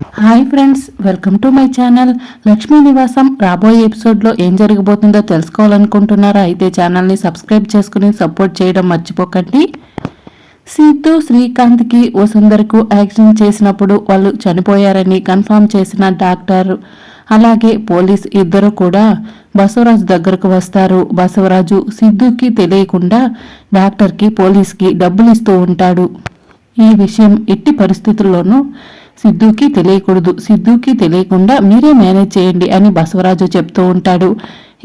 Hi friends welcome to my channel. Lakshmi Nivasam రాబోయే ఎపిసోడ్లో ఏం జరగబోతుందో తెలుసుకోవాలనుకుంటున్నారా? అయితే ఛానల్ని సబ్స్క్రైబ్ చేసుకుని సపోర్ట్ చేయడం మర్చిపోకండి. సీతు శ్రీకాంత్కి వసుంధరకు యాక్సిడెంట్ చేసినప్పుడు వాళ్ళు చనిపోయారని కన్ఫర్మ్ చేసిన డాక్టర్. అలాగే పోలీస్ ఇద్దరు కూడా బసవరాజు దగ్గరకు వస్తారు. బసవరాజు సిద్ధుకి తెలియకుండా డాక్టర్కి పోలీస్కి డబ్బులు ఇస్తూ ఉంటాడు. ఈ విషయం ఎట్టి పరిస్థితుల్లోనూ సిద్ధుకి తెలియకూడదు. సిద్ధుకి తెలియకుండా మీరే మేనేజ్ చేయండి అని బసవరాజు చెప్తూ ఉంటాడు.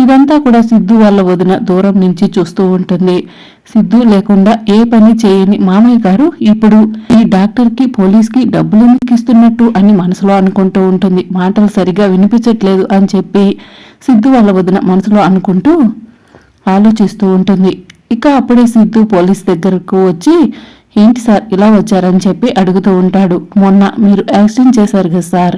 ఇదంతా కూడా సిద్ధు వాళ్ళ వదిన దూరం నుంచి చూస్తూ ఉంటుంది. సిద్ధు లేకుండా ఏ పని చేయని మామయ్య గారు ఇప్పుడు ఈ డాక్టర్కి పోలీస్కి డబ్బులు ఇస్తున్నట్టు అని మనసులో అనుకుంటూ ఉంటుంది. మాటలు సరిగా వినిపించట్లేదు అని చెప్పి సిద్ధు వాళ్ళ వదిన మనసులో అనుకుంటూ ఆలోచిస్తూ ఉంటుంది. ఇక అప్పుడే సిద్ధు పోలీస్ దగ్గరకు వచ్చి ఏంటి సార్ ఇలా వచ్చారని చెప్పి అడుగుతూ ఉంటాడు. మొన్న మీరు యాక్సిడెంట్ చేశారు కదా సార్.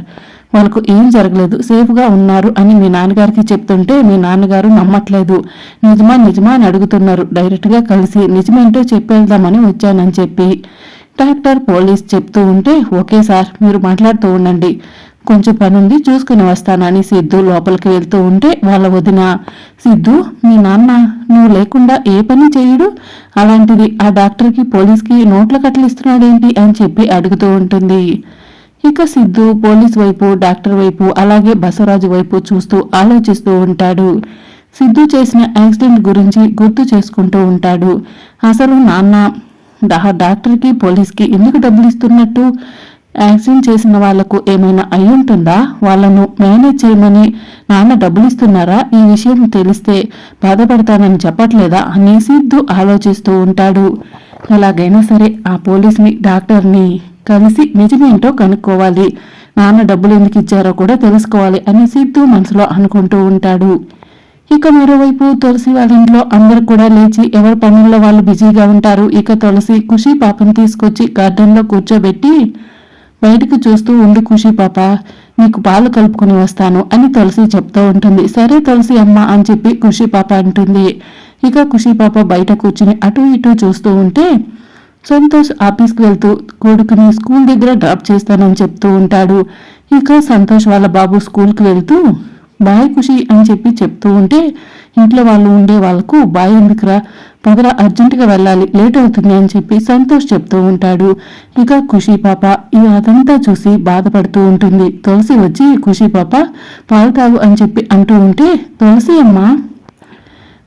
వాళ్ళకు ఏం జరగలేదు. సేఫ్గా ఉన్నారు అని మీ నాన్నగారికి చెప్తుంటే మీ నాన్నగారు నమ్మట్లేదు. నిజమా నిజమా అని అడుగుతున్నారు. డైరెక్ట్గా కలిసి నిజమేంటో చెప్పేద్దామని వచ్చానని చెప్పి డాక్టర్ పోలీస్ చెప్తూ ఉంటే ఓకే సార్ మీరు మాట్లాడుతూ ఉండండి. కొంచెం పని ఉంది చూసుకుని వస్తానని సిద్ధు లోపలికి వెళ్తూ ఉంటే వాళ్ళ వదిన సిద్ధు మీ నాన్న నువ్వు లేకుండా ఏ పని చేయడు? అలాంటిది ఆ డాక్టర్కి పోలీస్కి నోట్ల కట్టలు ఇస్తున్నాడేంటి అని చెప్పి అడుగుతూ ఉంటుంది. ఇక సిద్ధు పోలీస్ వైపు డాక్టర్ వైపు అలాగే బసవరాజు వైపు చూస్తూ ఆలోచిస్తూ ఉంటాడు. సిద్ధు చేసిన యాక్సిడెంట్ గురించి గుర్తు చేసుకుంటూ ఉంటాడు. అసలు నాన్న డాక్టర్కి పోలీస్కి ఎందుకు డబ్బులు ఇస్తున్నట్టు యాక్సిడెంట్ చేసిన వాళ్ళకు ఏమైనా అయి ఉంటుందా వాళ్ళను మేనేజ్ చేయమని నాన్న డబ్బులు ఇస్తున్నారా ఈ విషయం తెలిస్తే బాధపడతానని చెప్పట్లేదా? అని సిద్ధు ఆలోచిస్తూ ఉంటాడు. ఎలాగైనా సరే ఆ పోలీస్ని డాక్టర్ని కలిసి నిజమేంటో కనుక్కోవాలి. నాన్న డబ్బులు ఎందుకు ఇచ్చారో కూడా తెలుసుకోవాలి అని సిద్ధు మనసులో అనుకుంటూ ఉంటాడు. ఇక మరోవైపు తులసి వాళ్ళ ఇంట్లో అందరు కూడా లేచి ఎవరి పనుల్లో వాళ్ళు బిజీగా ఉంటారు? ఇక తులసి ఖుషి పాపను తీసుకొచ్చి గార్డెన్లో కూర్చోబెట్టి బయటకు చూస్తూ ఉండి ఖుషి పాప నీకు పాలు కలుపుకుని వస్తాను అని తులసి చెప్తూ ఉంటుంది. సరే తులసి అమ్మ అని చెప్పి ఖుషి పాప అంటుంది. ఇక ఖుషి పాప బయట కూర్చుని అటు ఇటు చూస్తూ ఉంటే సంతోష్ ఆఫీస్కి వెళ్తూ కొడుకుని స్కూల్ దగ్గర డ్రాప్ చేస్తానని చెప్తూ ఉంటాడు. ఇక సంతోష్ వాళ్ళ బాబు స్కూల్కి వెళ్తూ బాయ్ ఖుషి అని చెప్పి చెప్తూ ఉంటే ఇంట్లో వాళ్ళు ఉండే వాళ్ళకు బాయ్ ఎందుకురా? పొగర అర్జెంటుగా వెళ్ళాలి లేట్ అవుతుంది అని చెప్పి సంతోష్ చెప్తూ ఉంటాడు. ఇక ఖుషి పాప అదంతా చూసి బాధపడుతూ ఉంటుంది. తులసి వచ్చి ఖుషి పాప పాలు తాగు అని చెప్పి అంటూ ఉంటే తులసి అమ్మ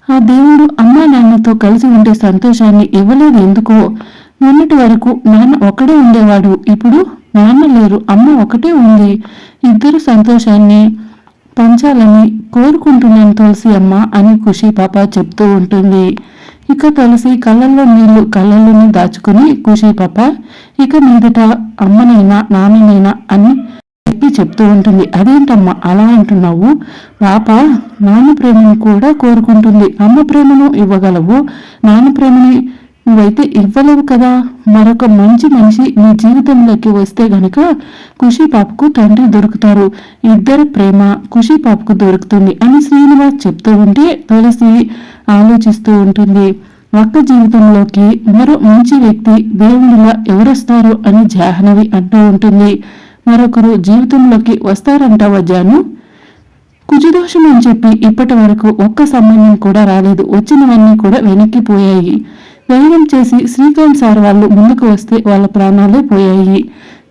ఆ దేవుడు అమ్మా నాన్నతో కలిసి ఉండే సంతోషాన్ని ఇవ్వలేదు ఎందుకో? నిన్నటి వరకు నాన్న ఒక్కడే ఉండేవాడు ఇప్పుడు నాన్న లేరు అమ్మ ఒకటే ఉంది. ఇద్దరు సంతోషాన్ని పంచాలని కోరుకుంటున్నాను తులసి అమ్మ అని ఖుషి పాప చెప్తూ ఉంటుంది. ఇక తులసి కళ్ళల్లో నీళ్ళు కళ్ళల్లోనే దాచుకుని ఖుషి పాప ఇక మీదట అమ్మనైనా నాన్ననైనా అని చెప్పి చెప్తూ ఉంటుంది. అదేంటమ్మా అలా అంటున్నావు? పాప నాన్న ప్రేమను కూడా కోరుకుంటుంది. అమ్మ ప్రేమను ఇవ్వగలవు. నాన్న ప్రేమని నువ్వైతే ఇవ్వలేవు కదా. మరొక మంచి మనిషి నీ జీవితంలోకి వస్తే గనక ఖుషి పాపకు తండ్రి దొరుకుతారు. ఇద్దరు ప్రేమ ఖుషి పాపకు దొరుకుతుంది అని శ్రీనివాస్ చెప్తూ ఉంటే తులసి ఆలోచిస్తూ ఉంటుంది. ఒక్క జీవితంలోకి మరో మంచి వ్యక్తి దేవుడిలా ఎవరొస్తారు అని జాహ్నవి అంటూ ఉంటుంది. మరొకరు జీవితంలోకి వస్తారంటావా జాను కుజదోషం అని చెప్పి ఇప్పటి వరకు ఒక్క సంబంధం కూడా రాలేదు. వచ్చినవన్నీ కూడా వెనక్కిపోయాయి ధైర్యం చేసి శ్రీకాంత్ సార్ వాళ్ళు ముందుకు వస్తే వాళ్ళ ప్రాణాలే పోయాయి.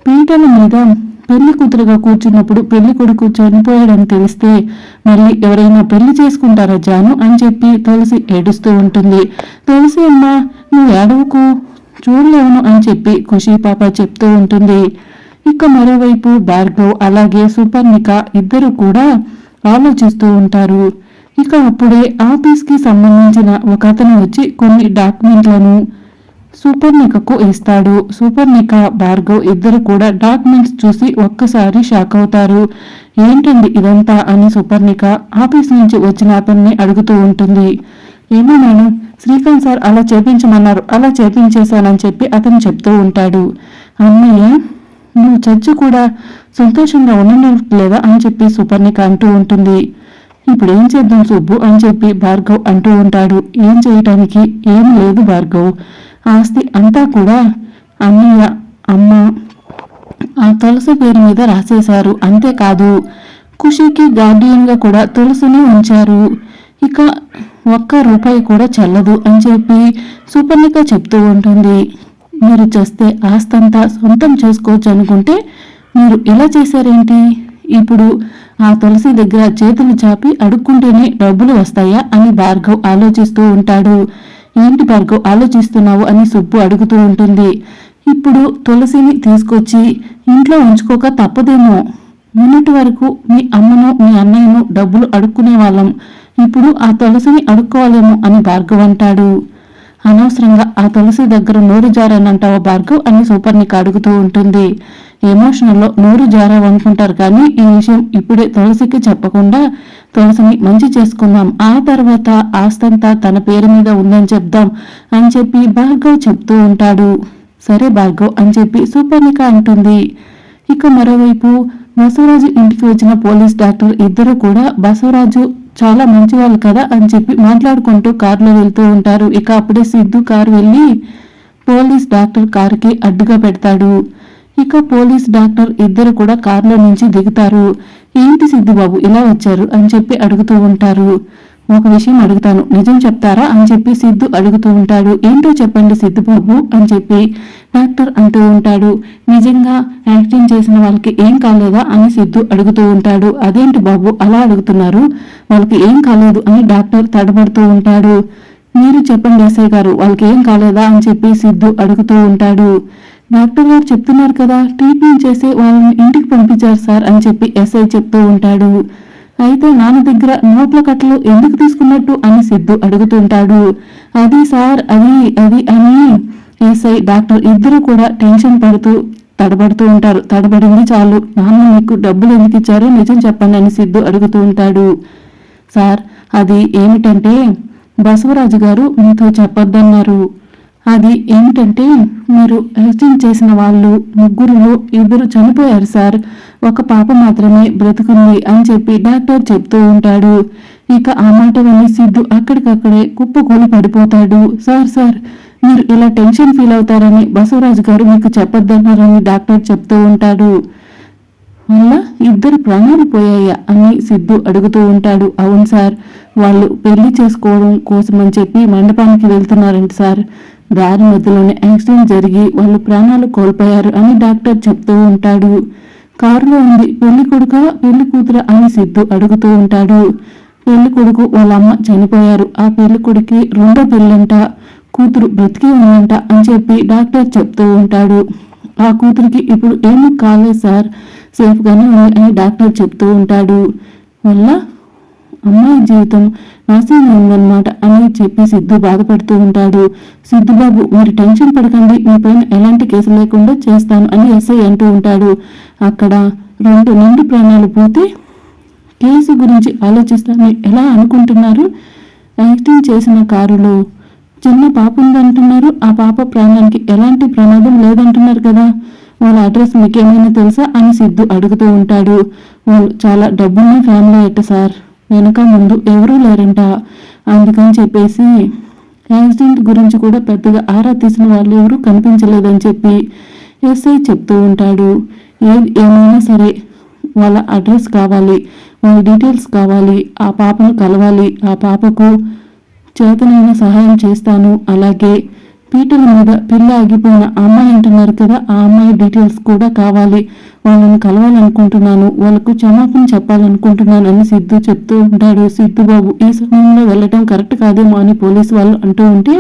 పీటల మీద పెళ్ళి కూతురుగా కూర్చున్నప్పుడు పెళ్ళి కొడుకు చనిపోయాడని తెలిస్తే మళ్ళీ ఎవరైనా పెళ్ళి చేసుకుంటారా జాను అని చెప్పి తులసి ఏడుస్తూ ఉంటుంది. తులసి అమ్మ నువ్వు ఏడవకు చూడలేవును అని చెప్పి ఖుషి పాప చెప్తూ ఉంటుంది. ఇక మరోవైపు భార్గవ్ అలాగే సుపర్ణిక ఇద్దరు కూడా ఆలోచిస్తూ ఉంటారు. ఇక అప్పుడే ఆఫీస్కి సంబంధించిన ఒక అతను వచ్చి కొన్ని డాక్యుమెంట్లను సూపర్నికకు ఇస్తాడు. సూపర్నిక భార్గవ్ ఇద్దరు కూడా డాక్యుమెంట్స్ చూసి ఒక్కసారి షాక్ అవుతారు. ఏంటండి ఇదంతా అని సూపర్నిక ఆఫీస్ నుంచి వచ్చిన అతన్ని అడుగుతూ ఉంటుంది. ఏమో నేను శ్రీకాంత్ సార్ అలా చేపించమన్నారు అలా చేపించేశానని చెప్పి అతను చెప్తూ ఉంటాడు. అన్నయ్య నువ్వు చచ్చి కూడా సంతోషంగా ఉండలేదా అని చెప్పి సుపర్ణిక అంటూ ఉంటుంది. ఇప్పుడు ఏం చేద్దాం సుబ్బు అని చెప్పి భార్గవ్ అంటూ ఉంటాడు. ఏం చేయటానికి? ఏం లేదు భార్గవ్. ఆస్తి అంతా కూడా అన్నయ్య అమ్మ ఆ తులసి పేరు మీద రాసేశారు. అంతేకాదు ఖుషీకి గార్డియన్గా కూడా తులసిని ఉంచారు. ఇక ఒక్క రూపాయి కూడా చెల్లదు అని చెప్పి సుపర్ణిక చెప్తూ ఉంటుంది. మీరు చేస్తే ఆస్తంతా సొంతం చేసుకోవచ్చు అనుకుంటే మీరు ఇలా చేశారేంటి? ఇప్పుడు ఆ తులసి దగ్గర చేతులు చాపి అడుక్కుంటేనే డబ్బులు వస్తాయా అని భార్గవ్ ఆలోచిస్తూ ఉంటాడు. ఏంటి భార్గవ్ ఆలోచిస్తున్నావు అని సుబ్బు అడుగుతూ ఉంటుంది. ఇప్పుడు తులసిని తీసుకొచ్చి ఇంట్లో ఉంచుకోక తప్పదేమో. నిన్నటి వరకు మీ అమ్మను మీ అన్నయ్యను డబ్బులు అడుక్కునే వాళ్ళం. ఇప్పుడు ఆ తులసిని అడుక్కోవాలేమో అని భార్గవ్ అంటాడు. అనవసరంగా ఆ తులసి దగ్గర నోరు జారానంటావా భార్గవ్ అని సూపర్ని అడుగుతూ ఉంటుంది. ఎమోషనల్లో నోరు జారావనుకుంటారు కానీ ఈ విషయం ఇప్పుడే తులసికి చెప్పకుండా తులసిని మంచి చేసుకుందాం ఆ తర్వాత ఆస్తంతా తన పేరు మీద ఉందని చెప్దాం అని చెప్పి భార్గవ్ చెప్తూ ఉంటాడు. సరే భార్గవ్ అని చెప్పి సూపర్నిక అంటుంది. ఇక మరోవైపు బసవరాజు ఇంటికి వచ్చిన పోలీస్ డాక్టర్ ఇద్దరు కూడా బసవరాజు చాలా మంచివాళ్ళు కదా అని చెప్పి మాట్లాడుకుంటూ కారులో వెళ్తూ ఉంటారు. ఇక అప్పుడే సిద్ధు కారు వెళ్ళి పోలీస్ డాక్టర్ కారుకి అడ్డుగా పెడతాడు. ఇక పోలీస్ డాక్టర్ ఇద్దరు కూడా కారులో నుంచి దిగుతారు. ఏంటి సిద్ధుబాబు ఇలా వచ్చారు? అని చెప్పి అడుగుతూ ఉంటారు. ఒక విషయం అడుగుతాను. నిజం చెప్తారా అని చెప్పి సిద్ధు అడుగుతూ ఉంటాడు. ఏంటో చెప్పండి సిద్ధుబాబు అని చెప్పి డాక్టర్ అంటూ ఉంటాడు. నిజంగా యాక్టింగ్ చేసిన వాళ్ళకి ఏం కాలేదా అని సిద్ధు అడుగుతూ ఉంటాడు. అదేంటి బాబు అలా అడుగుతున్నారు? వాళ్ళకి ఏం కాలేదు అని డాక్టర్ తడబడుతూ ఉంటాడు. మీరు చెప్పండి ఎస్ఐ గారు వాళ్ళకి ఏం కాలేదా అని చెప్పి సిద్ధు అడుగుతూ ఉంటాడు. డాక్టర్ గారు చెప్తున్నారు కదా ట్రీట్మెంట్ చేసి వాళ్ళని ఇంటికి పంపించారు సార్ అని చెప్పి ఎస్ఐ చెప్తూ ఉంటాడు. అయితే నాన్న దగ్గర నోట్ల కట్టలు ఎందుకు తీసుకున్నట్టు అని సిద్ధు అడుగుతుంటాడు అది సార్ అది అది అని ఎస్ఐ డాక్టర్ ఇద్దరు కూడా టెన్షన్ పడుతూ తడబడుతూ ఉంటారు. తడబడింది చాలు. నాన్న మీకు డబ్బులు ఎందుకు ఇచ్చారో? నిజం చెప్పండి అని సిద్ధు అడుగుతూ ఉంటాడు. సార్ అది ఏమిటంటే బసవరాజు గారు మీతో చెప్పొద్దన్నారు. అది ఏమిటంటే మీరు యాక్సిడెంట్ చేసిన వాళ్ళు ముగ్గురులో ఇద్దరు చనిపోయారు సార్. ఒక పాప మాత్రమే బ్రతుకుంది అని చెప్పి డాక్టర్ చెప్తూ ఉంటాడు. ఇక ఆ మాట విని సిద్ధు అక్కడికక్కడే కుప్పకూలి పడిపోతాడు. సార్ సార్ మీరు ఇలా టెన్షన్ ఫీల్ అవుతారని బసవరాజు గారు మీకు చెప్పొద్దన్నారని డాక్టర్ చెప్తూ ఉంటాడు. వల్ల ఇద్దరు ప్రాణాలు పోయాయా? అని సిద్ధు అడుగుతూ ఉంటాడు. అవును సార్ వాళ్ళు పెళ్ళి చేసుకోవడం కోసమని చెప్పి మండపానికి వెళ్తున్నారంట సార్. దారి మధ్యలోనే యాక్సిడెంట్ జరిగి వాళ్ళు ప్రాణాలు కోల్పోయారు అని డాక్టర్ చెప్తూ ఉంటాడు. కారులో ఉంది. పెళ్ళి కొడుక పెళ్ళి కూతురు అని సిద్ధు అడుగుతూ ఉంటాడు. పెళ్ళి కొడుకు వాళ్ళ అమ్మ చనిపోయారు. ఆ పెళ్ళి కొడుకి రెండో పెళ్ళంట. కూతురు బ్రతికి ఉందంట అని చెప్పి డాక్టర్ చెప్తూ ఉంటాడు. ఆ కూతురికి ఇప్పుడు ఏమీ కాలేదు సార్. సేఫ్గానే ఉంది అని డాక్టర్ చెప్తూ ఉంటాడు. వల్ల అమ్మాయి జీవితం నాశనం ఉందన్నమాట అని చెప్పి సిద్ధు బాధపడుతూ ఉంటాడు. సిద్ధుబాబు మీరు టెన్షన్ పడకండి మీ పైన ఎలాంటి కేసు లేకుండా చేస్తాను అని ఎస్ఐ అంటూ ఉంటాడు. అక్కడ రెండు నిండు ప్రాణాలు పోతే కేసు గురించి ఆలోచిస్తానని ఎలా అనుకుంటున్నారు? యాక్టింగ్ చేసిన కారులో చిన్న పాప ఉందంటున్నారు ఆ పాప ప్రాణానికి ఎలాంటి ప్రమాదం లేదంటున్నారు కదా. వాళ్ళ అడ్రస్ మీకేమైనా తెలుసా అని సిద్ధు అడుగుతూ ఉంటాడు. వాళ్ళు చాలా డబ్బున్న ఫ్యామిలీ అట్ట సార్. వెనక ముందు ఎవరూ లేరంట. అందుకని చెప్పేసి యాక్సిడెంట్ గురించి కూడా పెద్దగా ఆరా తీసిన వాళ్ళు ఎవరూ కనిపించలేదని చెప్పి ఎస్ఐ చెప్తూ ఉంటాడు. ఏది ఏమైనా సరే వాళ్ళ అడ్రస్ కావాలి వాళ్ళ డీటెయిల్స్ కావాలి ఆ పాపను కలవాలి ఆ పాపకు చేతనైన సహాయం చేస్తాను అలాగే పీటల మీద పిల్ల ఆగిపోయిన ఆ అమ్మాయి అంటున్నారు కదా ఆ అమ్మాయి డీటెయిల్స్ కూడా కావాలి. వాళ్ళని కలవాలనుకుంటున్నాను వాళ్ళకు క్షమాపణ చెప్పాలనుకుంటున్నాను అని సిద్ధు చెప్తూ ఉంటాడు. సిద్ధు బాబు ఈ సమయంలో వెళ్ళటం కరెక్ట్ కాదేమో అని పోలీసు వాళ్ళు అంటూ ఉంటే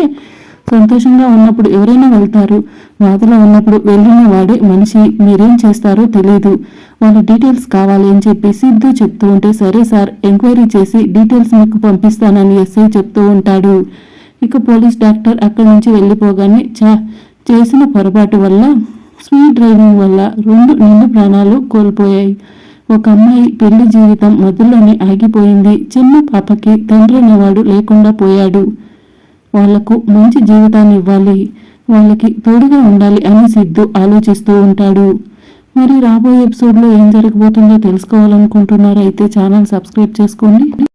సంతోషంగా ఉన్నప్పుడు ఎవరైనా వెళ్తారు. బాధలో ఉన్నప్పుడు వెళ్ళిన వాడే మనిషి. మీరేం చేస్తారో తెలియదు వాళ్ళ డీటెయిల్స్ కావాలి అని చెప్పి సిద్ధు చెప్తూ ఉంటే సరే సార్ ఎంక్వైరీ చేసి డీటెయిల్స్ మీకు పంపిస్తానని ఎస్ఐ చెప్తూ ఉంటాడు. ఇక పోలీస్ డాక్టర్ అక్కడి నుంచి వెళ్ళిపోగానే చా చేసిన పొరపాటు వల్ల స్పీడ్ డ్రైవింగ్ వల్ల రెండు నిండు ప్రాణాలు కోల్పోయాయి. ఒక అమ్మాయి పెళ్ళి జీవితం మధ్యలోనే ఆగిపోయింది. చిన్న పాపకి తండ్రి అనేవాడు లేకుండా పోయాడు. వాళ్ళకు మంచి జీవితాన్ని ఇవ్వాలి. వాళ్ళకి తోడుగా ఉండాలి అని సిద్ధు ఆలోచిస్తూ ఉంటాడు. మరి రాబోయే ఎపిసోడ్లో ఏం జరగబోతుందో తెలుసుకోవాలనుకుంటున్నారైతే ఛానల్ సబ్స్క్రైబ్ చేసుకోండి.